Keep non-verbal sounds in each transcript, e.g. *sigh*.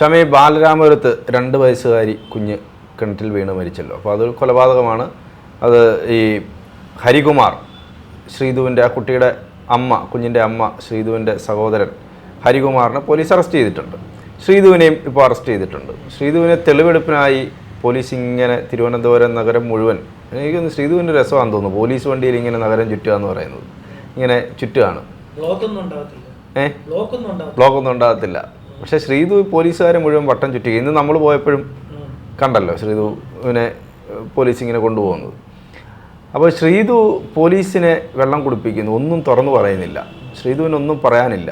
ഷമി ബാലരാമപുരത്ത് രണ്ട് വയസ്സുകാരി കുഞ്ഞ് കിണറ്റിൽ വീണ് മരിച്ചല്ലോ. അപ്പോൾ അതൊരു കൊലപാതകമാണ്. അത് ഈ ഹരികുമാർ ശ്രീധുവിന്റെ ആ കുട്ടിയുടെ അമ്മ കുഞ്ഞിന്റെ അമ്മ ശ്രീധുവിന്റെ സഹോദരൻ ഹരികുമാറിനെ പോലീസ് അറസ്റ്റ് ചെയ്തിട്ടുണ്ട്. ശ്രീധുവിനെയും ഇപ്പോൾ അറസ്റ്റ് ചെയ്തിട്ടുണ്ട്. ശ്രീധുവിനെ തെളിവെടുപ്പിനായി പോലീസ് ഇങ്ങനെ തിരുവനന്തപുരം നഗരം മുഴുവൻ എനിക്കൊന്ന് ശ്രീധുവിന്റെ രസമാണെന്ന് തോന്നുന്നു പോലീസ് വണ്ടിയിൽ ഇങ്ങനെ നഗരം ചുറ്റുക എന്ന് പറയുന്നത്. ഇങ്ങനെ ചുറ്റുകയാണ്. ഉണ്ടാകത്തില്ല. ഏഹ് ബ്ലോക്കൊന്നും ഉണ്ടാകത്തില്ല. പക്ഷേ ശ്രീതു പോലീസുകാരെ മുഴുവൻ വട്ടം ചുറ്റി. ഇന്ന് നമ്മൾ പോയപ്പോഴും കണ്ടല്ലോ ശ്രീധുവിനെ ഏഹ്, പോലീസ് ഇങ്ങനെ കൊണ്ടുപോകുന്നത്. അപ്പോൾ ശ്രീതു പോലീസിനെ വെള്ളം കുടിപ്പിക്കുന്നു. ഒന്നും തുറന്നു പറയുന്നില്ല. ശ്രീതുവിനൊന്നും പറയാനില്ല.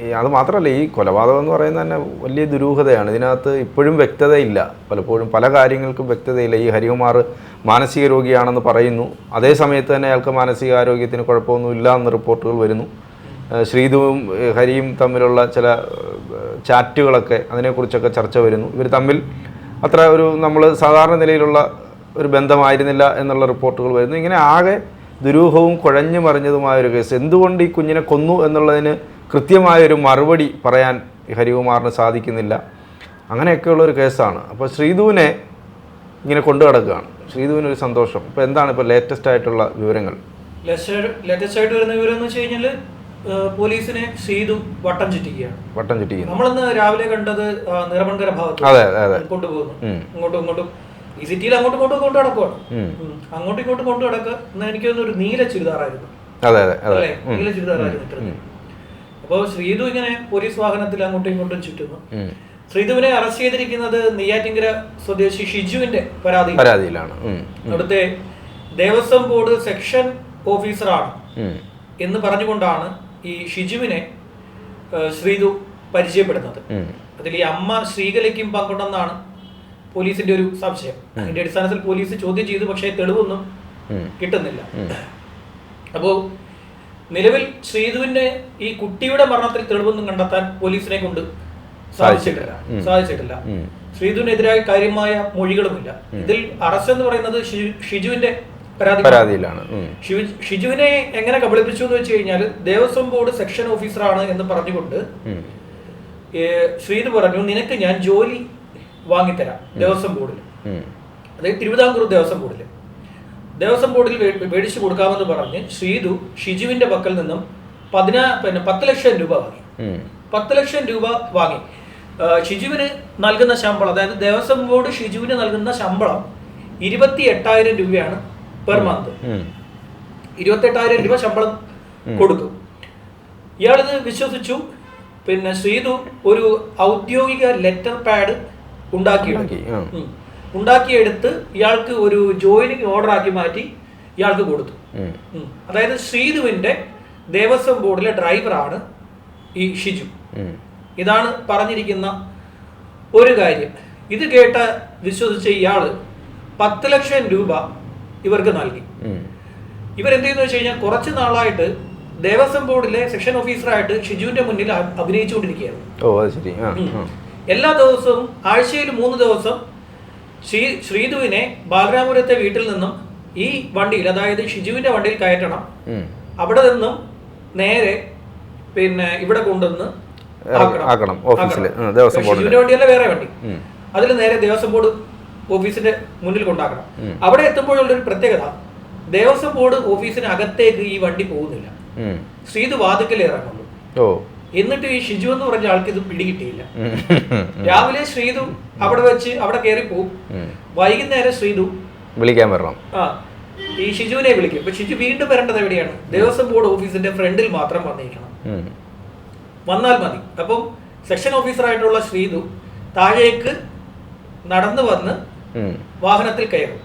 ഈ അത് മാത്രമല്ല ഈ കൊലപാതകം എന്ന് പറയുന്നത് തന്നെ വലിയ ദുരൂഹതയാണ്. ഇതിനകത്ത് ഇപ്പോഴും വ്യക്തതയില്ല. പലപ്പോഴും പല കാര്യങ്ങൾക്കും വ്യക്തതയില്ല. ഈ ഹരികുമാർ മാനസിക രോഗിയാണെന്ന് പറയുന്നു. അതേ സമയത്ത് തന്നെ അയാൾക്ക് മാനസികാരോഗ്യത്തിന് കുഴപ്പമൊന്നും കുഴപ്പമൊന്നുമില്ല എന്ന് റിപ്പോർട്ടുകൾ വരുന്നു. ഏഹ് ശ്രീധുവും ഹരിയും തമ്മിലുള്ള ചില ചാറ്റുകളൊക്കെ അതിനെക്കുറിച്ചൊക്കെ ചർച്ച വരുന്നു. ഇവർ തമ്മിൽ അത്ര ഒരു നമ്മൾ സാധാരണ നിലയിലുള്ള ഒരു ബന്ധമായിരുന്നില്ല എന്നുള്ള റിപ്പോർട്ടുകൾ വരുന്നു. ഇങ്ങനെ ആകെ ദുരൂഹവും കുഴഞ്ഞു മറിഞ്ഞതുമായ ഒരു കേസ്. എന്തുകൊണ്ട് ഈ കുഞ്ഞിനെ കൊന്നു എന്നുള്ളതിന് കൃത്യമായൊരു മറുപടി പറയാൻ ഹരികുമാറിന് സാധിക്കുന്നില്ല? അങ്ങനെയൊക്കെയുള്ള ഒരു കേസാണ്. അപ്പോൾ ശ്രീധുവിനെ ഇങ്ങനെ കൊണ്ടു കിടക്കുകയാണ് ശ്രീധുവിനൊരു സന്തോഷം. ഇപ്പോൾ എന്താണ് ഇപ്പോൾ ലേറ്റസ്റ്റ് ആയിട്ടുള്ള വിവരങ്ങൾ? ലേറ്റസ്റ്റ് ആയിട്ട് വരുന്ന വിവരം എന്ന് വെച്ച് കഴിഞ്ഞാൽ ഏഹ്, പോലീസിനെ ചെയ്തു വട്ടം ചുറ്റിക്കുകയാണ്. വട്ടം ചുറ്റിക്കുക നമ്മളിന്ന് രാവിലെ കണ്ടത് നിറമൺകര ഭാഗത്ത് കൊണ്ടുപോകുന്നു. ഇങ്ങോട്ടും ഇങ്ങോട്ടും. ഈ സിറ്റിയിൽ അങ്ങോട്ടും ഇങ്ങോട്ടും കൊണ്ടു. ഉം. അങ്ങോട്ടും ഇങ്ങോട്ടും കൊണ്ടു നടക്കുക എന്ന് എനിക്ക് ഒരു നീല ചുരിദാറായിരുന്നു. അതെ അതെ നീല ചുരിദാറായിരുന്നു അപ്പോൾ ശ്രീതു ഇങ്ങനെ പോലീസ് വാഹനത്തിൽ അങ്ങോട്ടും ഇങ്ങോട്ടും ചുറ്റുന്നു. ശ്രീതുവിനെ ശ്രീധുവിനെ അറസ്റ്റ് ചെയ്തിരിക്കുന്നത് നെയ്യാറ്റിങ്കര സ്വദേശി ഷിജുവിന്റെ പരാതി പരാതിയിലാണ്. അവിടുത്തെ ദേവസ്വം ബോർഡ് സെക്ഷൻ ഓഫീസറാണ്. എന്ന് പറഞ്ഞുകൊണ്ടാണ് ഈ ഷിജുവിനെ ശ്രീതു ശ്രീധു പരിചയപ്പെടുന്നത്. അതിൽ ഈ അമ്മ ശ്രീകലയ്ക്കും പങ്കുണ്ടെന്നാണ് പോലീസിന്റെ ഒരു സംശയം. അതിന്റെ അടിസ്ഥാനത്തിൽ പോലീസ് ചോദ്യം ചെയ്തു പക്ഷേ തെളിവൊന്നും കിട്ടുന്നില്ല. അപ്പോൾ നിലവിൽ ശ്രീധുവിന്റെ ഈ കുട്ടിയുടെ മരണത്തിൽ തെളിവൊന്നും കണ്ടെത്താൻ പോലീസിനെ കൊണ്ട് സാധിച്ചിട്ടില്ല. സാധിച്ചിട്ടില്ല. ശ്രീതുവിനെതിരായ ശ്രീധുവിനെതിരായ കാര്യമായ മൊഴികളുമില്ല. ഇതിൽ അറസ്റ്റ് എന്ന് പറയുന്നത് ഷിജുവിന്റെ പരാതിയിലാണ്. ഷിജുവിനെ എങ്ങനെ കബളിപ്പിച്ചു എന്ന് വെച്ച് കഴിഞ്ഞാൽ ദേവസ്വം ബോർഡ് സെക്ഷൻ ഓഫീസറാണ് എന്ന് പറഞ്ഞുകൊണ്ട് ശ്രീത് ശ്രീധു പറഞ്ഞു നിനക്ക് ഞാൻ ജോലി വാങ്ങിത്തരാം ദേവസ്വം ബോർഡിൽ. അതായത് തിരുവിതാംകൂർ ദേവസ്വം ബോർഡിൽ ദേവസ്വം ബോർഡിൽ മേടിച്ചു കൊടുക്കാമെന്ന് പറഞ്ഞ് ശ്രീധു ഷിജുവിന്റെ പക്കൽ നിന്നും പതിനാ പിന്നെ പത്ത് ലക്ഷം രൂപ വാങ്ങി. പത്ത് ലക്ഷം രൂപ വാങ്ങി. ഷിജുവിന് നൽകുന്ന ശമ്പളം അതായത് ദേവസ്വം ബോർഡ് ഷിജുവിന് നൽകുന്ന ശമ്പളം ഇരുപത്തി എട്ടായിരം രൂപയാണ് പെർ മന്ത് ഇരുപത്തെട്ടായിരം രൂപ ശമ്പളം കൊടുക്കും ഇയാളിത് വിശ്വസിച്ചു. പിന്നെ ശ്രീതു ഒരു ഔദ്യോഗിക ലെറ്റർ പാഡ് ഉണ്ടാക്കിയെടുത്തു. ഉണ്ടാക്കി, ഉണ്ടാക്കിയെടുത്ത് ഇയാൾക്ക് ഒരു ജോയിനിങ് ഓർഡർ ആക്കി മാറ്റി ഇയാൾക്ക് കൊടുത്തു. അതായത് ശ്രീതുവിന്റെ ദേവസ്വം ബോർഡിലെ ഡ്രൈവറാണ് ഈ ഷിജു. ഇതാണ് പറഞ്ഞിരിക്കുന്ന ഒരു കാര്യം. ഇത് കേട്ട വിശ്വസിച്ച ഇയാൾ പത്ത് ലക്ഷം രൂപ ഇവർക്ക് നൽകി. ഇവർ ഇവരെന്ത് ചെയ്യുന്നു വെച്ച് കഴിഞ്ഞാൽ കുറച്ച് നാളായിട്ട് ദേവസ്വം ബോർഡിലെ സെക്ഷൻ ഓഫീസറായിട്ട് ഷിജുവിന്റെ മുന്നിൽ അഭിനയിച്ചുകൊണ്ടിരിക്കുകയാണ് അഭിനയിച്ചുകൊണ്ടിരിക്കുകയായിരുന്നു. എല്ലാ ദിവസവും ആഴ്ചയിൽ മൂന്ന് ദിവസം ശ്രീ ശ്രീധുവിനെ ബാലരാമപുരത്തെ വീട്ടിൽ നിന്നും ഈ വണ്ടിയിൽ അതായത് ഷിജുവിന്റെ വണ്ടിയിൽ കയറ്റണം. അവിടെ നിന്നും നേരെ പിന്നെ ഇവിടെ കൊണ്ടുവന്ന് ആക്കണം, ഓഫീസിൽ ദേവസ്വം ബോർഡ് വണ്ടിയല്ല വേറെ വണ്ടി. അതിൽ നേരെ ദേവസ്വം ബോർഡ് ഓഫീസിന്റെ മുന്നിൽ കൊണ്ടാക്കണം. അവിടെ എത്തുമ്പോഴുള്ള ഒരു പ്രത്യേകത ദേവസ്വം ബോർഡ് ഓഫീസിന് അകത്തേക്ക് ഈ വണ്ടി പോകുന്നില്ല. ശ്രീത് വാതുക്കൽ ഇറങ്ങുള്ളൂ എന്നിട്ട് ഈ ഷിജു എന്ന് പറഞ്ഞ ആൾക്ക് ഇത് പിടികിട്ടിയില്ല. രാവിലെ ശ്രീതു അവിടെ വെച്ച് അവിടെ കയറി പോകും വൈകുന്നേരം ശ്രീതു വിളിക്കാൻ വരണം. ആ ഈ ഷിജുവിനെ വിളിക്കും. ഇപ്പൊ ഷിജു വീണ്ടും വരേണ്ടത് എവിടെയാണ്? ദേവസ്വം ബോർഡ് ഓഫീസിന്റെ ഫ്രണ്ടിൽ മാത്രം വന്നിരിക്കണം. വന്നാൽ മതി. അപ്പം സെക്ഷൻ ഓഫീസറായിട്ടുള്ള ശ്രീതു താഴേക്ക് നടന്നു വന്ന്. വാഹനത്തിൽ കയറും.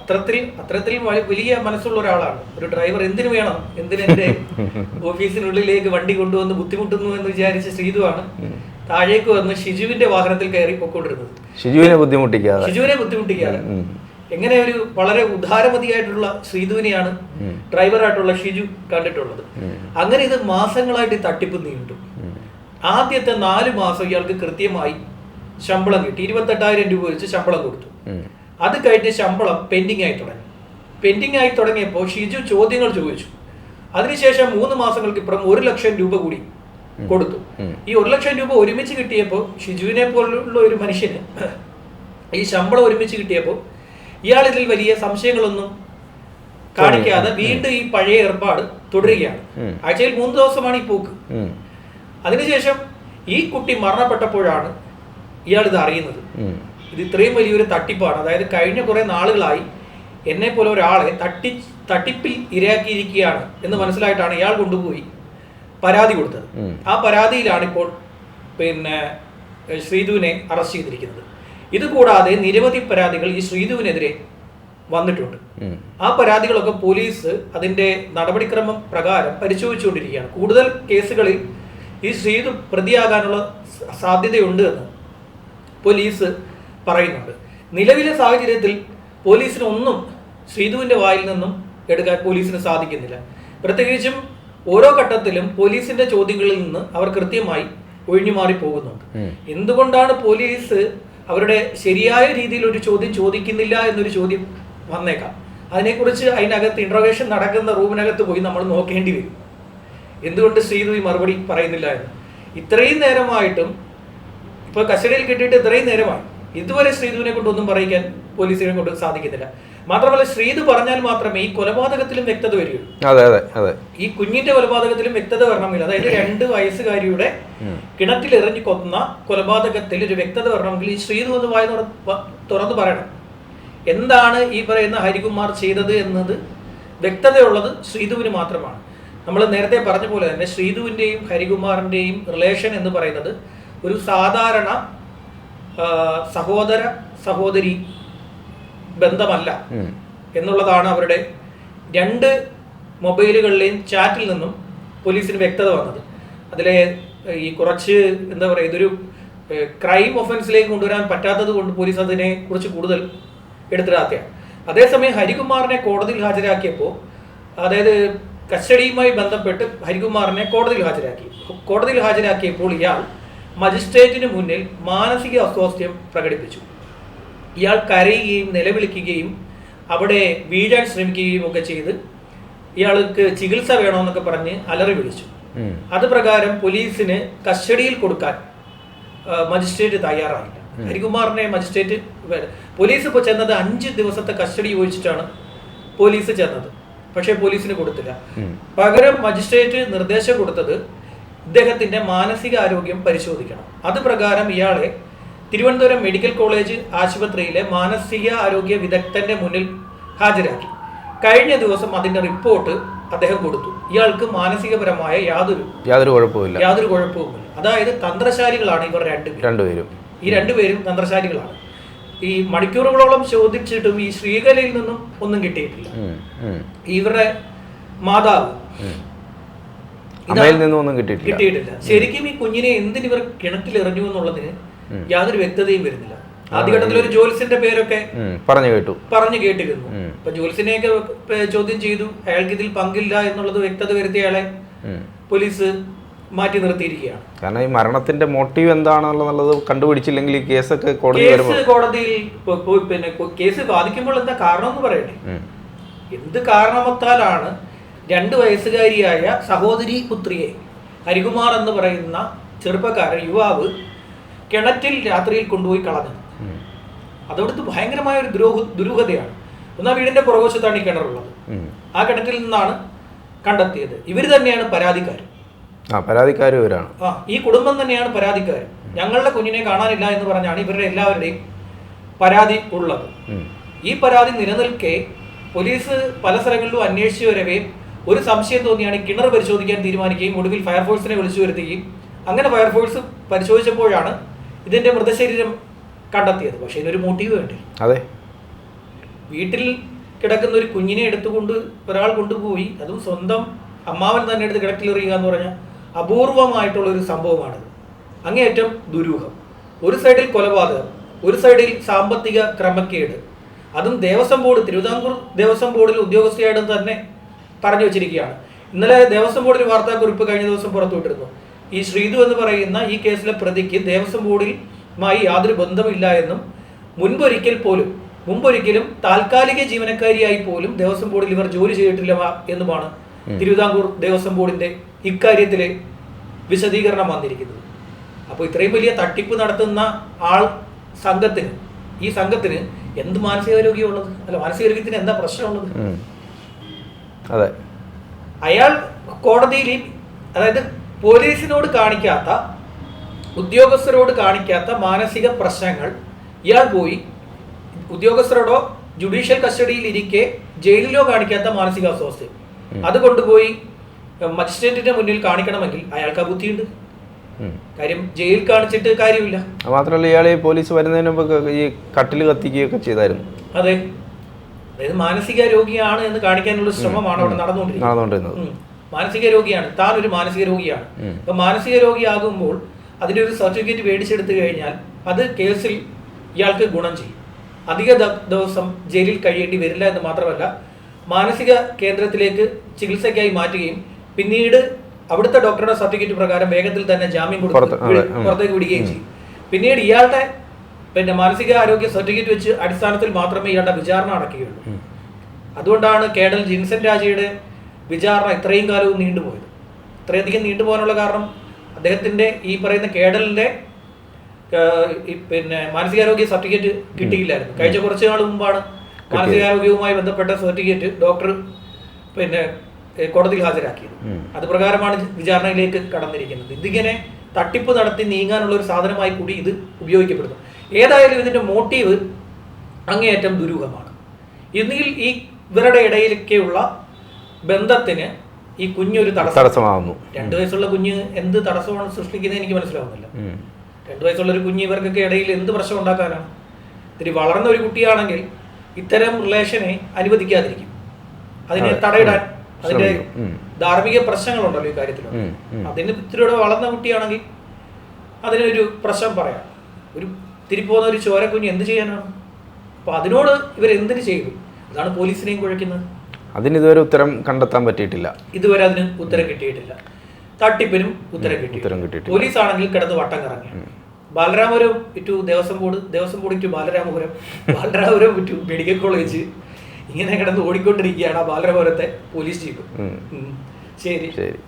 അത്രത്തിൽ അത്രത്തിൽ വലിയ മനസ്സുള്ള ഒരാളാണ്. ഒരു ഡ്രൈവർ എന്തിനു വേണം? എന്തിനെന്റെ *laughs* ഓഫീസിനുള്ളിലേക്ക് വണ്ടി കൊണ്ടുവന്ന് ബുദ്ധിമുട്ടുന്നു എന്ന് വിചാരിച്ച ശ്രീതുവാണ് താഴേക്ക് വന്ന് ഷിജുവിന്റെ വാഹനത്തിൽ കയറി പൊക്കോണ്ടിരുന്നത് ഷിജുവിനെ ബുദ്ധിമുട്ടിക്കാതെ. ഷിജുവിനെ ബുദ്ധിമുട്ടിക്കാതെ. എങ്ങനെ ഒരു വളരെ ഉദാരമതിയായിട്ടുള്ള ശ്രീധുവിനെയാണ് ഡ്രൈവറായിട്ടുള്ള ഷിജു കണ്ടിട്ടുള്ളത്. അങ്ങനെ ഇത് മാസങ്ങളായിട്ട് തട്ടിപ്പ് നീണ്ടു. ആദ്യത്തെ നാല് മാസം ഇയാൾക്ക് കൃത്യമായി ശമ്പളം കിട്ടി. ഇരുപത്തെട്ടായിരം രൂപ വെച്ച് ശമ്പളം കൊടുത്തു. അത് കഴിഞ്ഞ് ശമ്പളം പെൻഡിങ് ആയി തുടങ്ങി. പെൻഡിങ് ആയി തുടങ്ങിയപ്പോൾ ഷിജു ചോദ്യങ്ങൾ ചോദിച്ചു. അതിനുശേഷം മൂന്ന് മാസങ്ങൾക്ക് ഇപ്പുറം ഒരു ലക്ഷം രൂപ കൂടി കൊടുത്തു. ഈ ഒരു ലക്ഷം രൂപ ഒരുമിച്ച് കിട്ടിയപ്പോൾ ഷിജുവിനെ പോലുള്ള ഒരു മനുഷ്യന് ഈ ശമ്പളം ഒരുമിച്ച് കിട്ടിയപ്പോൾ ഇയാൾ ഇതിൽ വലിയ സംശയങ്ങളൊന്നും കാണിക്കാതെ വീണ്ടും ഈ പഴയ ഏർപ്പാട് തുടരുകയാണ്. ആഴ്ചയിൽ മൂന്ന് ദിവസമാണ് ഈ പോക്ക്. അതിനുശേഷം ഈ കുട്ടി മരണപ്പെട്ടപ്പോഴാണ് ഇയാൾ ഇത് അറിയുന്നത്. ഇത് ഇത്രയും വലിയൊരു തട്ടിപ്പാണ്. അതായത് കഴിഞ്ഞ കുറേ നാളുകളായി എന്നെ പോലെ ഒരാളെ തട്ടി തട്ടിപ്പിൽ ഇരയാക്കിയിരിക്കുകയാണ് എന്ന് മനസ്സിലായിട്ടാണ് ഇയാൾ കൊണ്ടുപോയി പരാതി കൊടുത്തത്. ആ പരാതിയിലാണ് ഇപ്പോൾ പിന്നെ ശ്രീധുവിനെ അറസ്റ്റ് ചെയ്തിരിക്കുന്നത്. ഇതുകൂടാതെ നിരവധി പരാതികൾ ഈ ശ്രീധുവിനെതിരെ വന്നിട്ടുണ്ട്. ആ പരാതികളൊക്കെ പോലീസ് അതിന്റെ നടപടിക്രമം പ്രകാരം പരിശോധിച്ചുകൊണ്ടിരിക്കുകയാണ്. കൂടുതൽ കേസുകളിൽ ഈ ശ്രീധു പ്രതിയാകാനുള്ള സാധ്യതയുണ്ട് എന്ന് പോലീസ് പറയുന്നുണ്ട്. നിലവിലെ സാഹചര്യത്തിൽ പോലീസിന് ഒന്നും ശ്രീധുവിന്റെ വായിൽ നിന്നും എടുക്കാൻ പോലീസിന് സാധിക്കുന്നില്ല. പ്രത്യേകിച്ചും ഓരോ ഘട്ടത്തിലും പോലീസിന്റെ ചോദ്യങ്ങളിൽ നിന്ന് അവർ കൃത്യമായി ഒഴിഞ്ഞു മാറി പോകുന്നുണ്ട്. എന്തുകൊണ്ടാണ് പോലീസ് അവരുടെ ശരിയായ രീതിയിൽ ഒരു ചോദ്യം ചോദിക്കുന്നില്ല എന്നൊരു ചോദ്യം വന്നേക്കാം. അതിനെക്കുറിച്ച് അതിനകത്ത് ഇൻട്രോഗേഷൻ നടക്കുന്ന റൂമിനകത്ത് പോയി നമ്മൾ നോക്കേണ്ടി വരും. എന്തുകൊണ്ട് ശ്രീധു ഈ മറുപടി പറയുന്നില്ല എന്ന്. ഇത്രയും നേരമായിട്ടും ഇപ്പൊ കസ്റ്റഡിയിൽ കിട്ടിയിട്ട് ഇത്രയും നേരമായി ഇതുവരെ ശ്രീധുവിനെ കൊണ്ട് ഒന്നും പറയിക്കാൻ പോലീസിനെ കൊണ്ട് സാധിക്കുന്നില്ല. മാത്രമല്ല ശ്രീധു പറഞ്ഞാൽ മാത്രമേ ഈ കൊലപാതകത്തിലും വ്യക്തത വരികയുള്ളൂ അതെ അതെ അതെ. ഈ കുഞ്ഞിന്റെ കൊലപാതകത്തിലും വ്യക്തത വരണമെങ്കിൽ അതായത് രണ്ട് വയസ്സുകാരിയുടെ കിണറ്റിൽ എറിഞ്ഞു കൊന്ന കൊലപാതകത്തിൽ ഒരു വ്യക്തത വരണമെങ്കിൽ ഈ ശ്രീധു ഒന്ന് വായ തുറ- തുറന്നു പറയണം. എന്താണ് ഈ പറയുന്ന ഹരികുമാർ ചെയ്തത് എന്നത് വ്യക്തതയുള്ളത് ശ്രീധുവിന് മാത്രമാണ്. നമ്മൾ നേരത്തെ പറഞ്ഞ പോലെ തന്നെ ശ്രീധുവിന്റെയും ഹരികുമാറിന്റെയും റിലേഷൻ എന്ന് പറയുന്നത് ഒരു സാധാരണ സഹോദര സഹോദരി ബന്ധമല്ല എന്നുള്ളതാണ് അവരുടെ രണ്ട് മൊബൈലുകളിലെയും ചാറ്റിൽ നിന്നും പോലീസിന് വ്യക്തത വന്നത്. അതിലെ ഈ കുറച്ച് എന്താ പറയുക ഇതൊരു ക്രൈം ഒഫൻസിലേക്ക് കൊണ്ടുവരാൻ പറ്റാത്തത് കൊണ്ട് പോലീസ് അതിനെ കുറിച്ച് കൂടുതൽ എടുത്തിടാത്തയാണ് അതേസമയം ഹരികുമാറിനെ കോടതിയിൽ ഹാജരാക്കിയപ്പോൾ അതായത് കസ്റ്റഡിയുമായി ബന്ധപ്പെട്ട് ഹരികുമാറിനെ കോടതിയിൽ ഹാജരാക്കി. കോടതിയിൽ ഹാജരാക്കിയപ്പോൾ ഇയാൾ മജിസ്ട്രേറ്റിന് മുന്നിൽ മാനസിക അസ്വാസ്ഥ്യം പ്രകടിപ്പിച്ചു. ഇയാൾ കരയുകയും നിലവിളിക്കുകയും അവിടെ വീഴാൻ ശ്രമിക്കുകയും ഒക്കെ ചെയ്ത് ഇയാൾക്ക് ചികിത്സ വേണമെന്നൊക്കെ പറഞ്ഞ് അലറി വിളിച്ചു. അത് പ്രകാരം പോലീസിന് കസ്റ്റഡിയിൽ കൊടുക്കാൻ മജിസ്ട്രേറ്റ് തയ്യാറായില്ല. ഹരികുമാറിനെ മജിസ്ട്രേറ്റ് പോലീസ് ഇപ്പോൾ ചെന്നത് അഞ്ച് ദിവസത്തെ കസ്റ്റഡി ചോദിച്ചിട്ടാണ് പോലീസ് ചെന്നത്. പക്ഷേ പോലീസിന് കൊടുത്തില്ല. പകരം മജിസ്ട്രേറ്റ് നിർദ്ദേശം കൊടുത്തത് ഇദ്ദേഹത്തിന്റെ മാനസികാരോഗ്യം പരിശോധിക്കണം. അത് പ്രകാരം ഇയാളെ തിരുവനന്തപുരം മെഡിക്കൽ കോളേജ് ആശുപത്രിയിലെ മാനസിക ആരോഗ്യ വിദഗ്ധന്റെ മുന്നിൽ ഹാജരാക്കി. കഴിഞ്ഞ ദിവസം അതിന്റെ റിപ്പോർട്ട് അദ്ദേഹം കൊടുത്തു. ഇയാൾക്ക് മാനസികപരമായ യാതൊരു യാതൊരു കുഴപ്പമില്ല യാതൊരു കുഴപ്പവുമില്ല. അതായത് തന്ത്രശാലികളാണ് ഇവർ രണ്ടുപേരും. രണ്ടുപേരും. ഈ രണ്ടുപേരും തന്ത്രശാലികളാണ്. ഈ മണിക്കൂറുകളോളം ചോദിച്ചിട്ടും ഈ ശ്രീകലയിൽ നിന്നും ഒന്നും കിട്ടിയിട്ടില്ല. ഇവരുടെ മാതാവ് അമ്മയിൽ നിന്നൊന്നും കിട്ടിയിട്ടില്ല. കിട്ടിയിട്ടില്ല. ശരിക്കും ഈ കുഞ്ഞിനെ എന്തിന് ഇവർ കിണറ്റിൽ എറിഞ്ഞു എന്നുള്ളതിന് യാതൊരു വ്യക്തതയും വരുന്നില്ല. ആദ്യഘട്ടത്തിൽ ഒരു ജോലിസിന്റെ പേരൊക്കെ പറഞ്ഞു കേട്ടു. പറഞ്ഞു കേട്ടിരുന്നു. അപ്പൊ ജോലിസിനെയൊക്കെ ചോദ്യം ചെയ്തു. അയാൾക്ക് ഇതിൽ പങ്കില്ല എന്നുള്ളത് വ്യക്തത വരുത്തിയ അയാളെ പോലീസ് മാറ്റി നിർത്തിയിരിക്കുകയാണ്. കാരണം ഈ മരണത്തിന്റെ മോട്ടീവ് എന്താണെന്നുള്ളത് കണ്ടുപിടിച്ചില്ലെങ്കിൽ ഈ കേസൊക്കെ കോടതി കേസ് കോടതിയിൽ പിന്നെ കേസ് ബാധിക്കുമ്പോൾ എന്താ കാരണം എന്ന് പറയട്ടെ എന്ത് കാരണമത്താലാണ് രണ്ട് വയസ്സുകാരിയായ സഹോദരി പുത്രിയെ ഹരികുമാർ എന്ന് പറയുന്ന ചെറുപ്പക്കാരൻ യുവാവ് കിണറ്റിൽ രാത്രിയിൽ കൊണ്ടുപോയി കളഞ്ഞു. അതോടൊത്ത് അതവിടുത്തെ ഭയങ്കരമായ ഒരു ദുരൂഹ ദുരൂഹതയാണ്. ഒന്നാം വീടിന്റെ പുറകുവശത്താണ് ഈ കിണറുള്ളത്. ആ കിണറ്റിൽ നിന്നാണ് കണ്ടെത്തിയത്. ഇവർ തന്നെയാണ് പരാതിക്കാർ ആ പരാതിക്കാർ ഇവരാണ്. ആ ഈ കുടുംബം തന്നെയാണ് പരാതിക്കാർ ഞങ്ങളുടെ കുഞ്ഞിനെ കാണാനില്ല എന്ന് പറഞ്ഞാണ് ഇവരുടെ എല്ലാവരുടെയും പരാതി ഉള്ളത്. ഈ പരാതി നിലനിൽക്കെ പോലീസ് പല സ്ഥലങ്ങളിലും അന്വേഷിച്ചു വരവേ ഒരു സംശയം തോന്നിയാണ് കിണർ പരിശോധിക്കാൻ തീരുമാനിക്കുകയും ഒടുവിൽ ഫയർഫോഴ്സിനെ വിളിച്ചു വരുത്തുകയും അങ്ങനെ ഫയർഫോഴ്സ് പരിശോധിച്ചപ്പോഴാണ് ഇതിന്റെ മൃതശരീരം കണ്ടെത്തിയത്. പക്ഷേ ഇതിനൊരു മോട്ടീവ് വേണ്ടേ? അതെ. വീട്ടിൽ കിടക്കുന്ന ഒരു കുഞ്ഞിനെ എടുത്തുകൊണ്ട് ഒരാൾ കൊണ്ടുപോയി. അതും സ്വന്തം അമ്മാവൻ തന്നെ എടുത്ത് കിടക്കിലെറിയുക എന്ന് പറഞ്ഞാൽ അപൂർവമായിട്ടുള്ള ഒരു സംഭവമാണിത്. അങ്ങേയറ്റം ദുരൂഹം. ഒരു സൈഡിൽ കൊലപാതകം ഒരു സൈഡിൽ സാമ്പത്തിക ക്രമക്കേട്. അതും ദേവസ്വം ബോർഡ് തിരുവിതാംകൂർ ദേവസ്വം ബോർഡിൽ ഉദ്യോഗസ്ഥയായിട്ട് തന്നെ പറഞ്ഞു വെച്ചിരിക്കുകയാണ്. ഇന്നലെ ദേവസ്വം ബോർഡിൽ വാർത്താക്കുറിപ്പ് കഴിഞ്ഞ ദിവസം പുറത്തുവിട്ടിരുന്നു ഈ ശ്രീതു എന്ന് പറയുന്ന ഈ കേസിലെ പ്രതിക്ക് ദേവസ്വം ബോർഡിലുമായി യാതൊരു ബന്ധമില്ല എന്നും മുൻപൊരിക്കൽ പോലും മുമ്പൊരിക്കലും താൽക്കാലിക ജീവനക്കാരിയായി പോലും ദേവസ്വം ബോർഡിൽ ഇവർ ജോലി ചെയ്തിട്ടില്ല എന്നുമാണ് തിരുവിതാംകൂർ ദേവസ്വം ബോർഡിന്റെ ഇക്കാര്യത്തിലെ വിശദീകരണം വന്നിരിക്കുന്നത്. അപ്പോൾ ഇത്രയും വലിയ തട്ടിപ്പ് നടത്തുന്ന ആൾ സംഘത്തിന് ഈ സംഘത്തിന് എന്ത് മാനസികാരോഗ്യമുള്ളത്? അല്ല മാനസികാരോഗ്യത്തിന് എന്താ പ്രശ്നമുള്ളത്. അതെ. അയാൾ കോടതിയിൽ അതായത് പോലീസിനോട് കാണിക്കാത്ത ഉദ്യോഗസ്ഥരോട് കാണിക്കാത്ത മാനസിക പ്രശ്നങ്ങൾ ഇയാൾ പോയി. ഉദ്യോഗസ്ഥരോടോ ജുഡീഷ്യൽ കസ്റ്റഡിയിൽ ഇരിക്കെ ജയിലിലോ കാണിക്കാത്ത മാനസിക മാനസികാസ്വാസ്ഥ്യം അത് കൊണ്ടുപോയി മജിസ്ട്രേറ്റിന്റെ മുന്നിൽ കാണിക്കണമെങ്കിൽ അയാൾക്ക് ആ ബുദ്ധിയുണ്ട്. കാര്യം ജയിൽ കാണിച്ചിട്ട് കാര്യമില്ല. മാത്രമല്ല ഇയാൾ പോലീസ് വരുന്നതിന് മുമ്പ് ഈ കട്ടിൽ കത്തിക്കുകയൊക്കെ ചെയ്തായിരുന്നു. അതെ. അതായത് മാനസിക രോഗിയാണ് എന്ന് കാണിക്കാനുള്ള ശ്രമമാണ് അവിടെ നടന്നുകൊണ്ടിരിക്കുന്നത്. മാനസിക രോഗിയാണ്. താൻ ഒരു മാനസിക രോഗിയാണ്. അപ്പൊ മാനസിക രോഗിയാകുമ്പോൾ അതിന്റെ ഒരു സർട്ടിഫിക്കറ്റ് മേടിച്ചെടുത്തു കഴിഞ്ഞാൽ അത് കേസിൽ ഇയാൾക്ക് ഗുണം ചെയ്യും. അധിക ദിവസം ജയിലിൽ കഴിയേണ്ടി വരില്ല എന്ന് മാത്രമല്ല മാനസിക കേന്ദ്രത്തിലേക്ക് ചികിത്സയ്ക്കായി മാറ്റുകയും പിന്നീട് അവിടുത്തെ ഡോക്ടറുടെ സർട്ടിഫിക്കറ്റ് പ്രകാരം വേഗത്തിൽ തന്നെ ജാമ്യം കൊടുത്ത്. പുറത്തേക്ക് വിടുകയും ചെയ്യും. പിന്നീട് ഇയാളുടെ പിന്നെ മാനസിക ആരോഗ്യ സർട്ടിഫിക്കറ്റ് വെച്ച് അടിസ്ഥാനത്തിൽ മാത്രമേ ഇയാളുടെ വിചാരണ നടക്കുകയുള്ളൂ. ഉം. അതുകൊണ്ടാണ് കേഡൽ ജിൻസൻ രാജയുടെ വിചാരണ ഇത്രയും കാലവും നീണ്ടുപോയത്. ഇത്രയധികം നീണ്ടുപോകാനുള്ള കാരണം അദ്ദേഹത്തിന്റെ ഈ പറയുന്ന കേഡലിന്റെ പിന്നെ മാനസികാരോഗ്യ സർട്ടിഫിക്കറ്റ് കിട്ടിയില്ലായിരുന്നു. കഴിച്ച കുറച്ച് നാൾ മുമ്പാണ് മാനസികാരോഗ്യവുമായി ബന്ധപ്പെട്ട സർട്ടിഫിക്കറ്റ് ഡോക്ടർ പിന്നെ കോടതിയിൽ ഹാജരാക്കിയത്. അത് പ്രകാരമാണ് വിചാരണയിലേക്ക് കടന്നിരിക്കുന്നത്. ഇതിങ്ങനെ തട്ടിപ്പ് നടത്തി നീങ്ങാനുള്ള ഒരു സാധനമായി കൂടി ഇത് ഉപയോഗിക്കപ്പെടുന്നു. ഏതായാലും ഇതിന്റെ മോട്ടീവ് അങ്ങേയറ്റം ദുരൂഹമാണ്. ഇന്നിൽ ഈ ഇവരുടെ ഇടയിലൊക്കെയുള്ള ബന്ധത്തിന് ഈ കുഞ്ഞൊരു തടസ്സം തടസ്സമാകുന്നു രണ്ടു വയസ്സുള്ള കുഞ്ഞ് എന്ത് തടസ്സമാണ് സൃഷ്ടിക്കുന്നത് എനിക്ക് മനസ്സിലാവുന്നില്ല. രണ്ടു വയസ്സുള്ള ഒരു കുഞ്ഞ് ഇവർക്കൊക്കെ ഇടയിൽ എന്ത് പ്രശ്നം ഉണ്ടാക്കാനാണ്? ഇത്തിരി വളർന്ന ഒരു കുട്ടിയാണെങ്കിൽ ഇത്തരം റിലേഷനെ അനുവദിക്കാതിരിക്കും. അതിനെ തടയിടാൻ. അതിന്റെ. ധാർമ്മിക പ്രശ്നങ്ങളുണ്ടല്ലോ ഈ കാര്യത്തിൽ. അതിന് ഇത്തിരിയുടെ വളർന്ന കുട്ടിയാണെങ്കിൽ അതിനൊരു പ്രശ്നം പറയാം. ഒരു തിരിപ്പോന്ന ഒരു ചോരക്കുഞ്ഞ് എന്ത് ചെയ്യാനാണ്? അപ്പൊ അതിനോട് ഇവർ എന്തിനു ചെയ്തു? അതാണ് പോലീസിനെയും കുഴയ്ക്കുന്നത്. അതിന് ഇതുവരെ ഉത്തരം കണ്ടെത്താൻ പറ്റിയിട്ടില്ല. ഇതുവരെ അതിന് ഉത്തരം കിട്ടിയിട്ടില്ല. തട്ടിപ്പിനും ഉത്തരം കിട്ടി ഉത്തരം കിട്ടിയിട്ടില്ല. പോലീസ് ആണെങ്കിൽ കിടന്ന് വട്ടം കറങ്ങി Balaramapuram to Devaswom board Devaswom board to Balaramapuram Balaramapuram to medical college. ഇങ്ങനെ കിടന്ന് ഓടിക്കൊണ്ടിരിക്കുകയാണ് ആ ബാലരാമപുരത്തെ പോലീസ് ജീപ്പ്. ശരി. ശരി.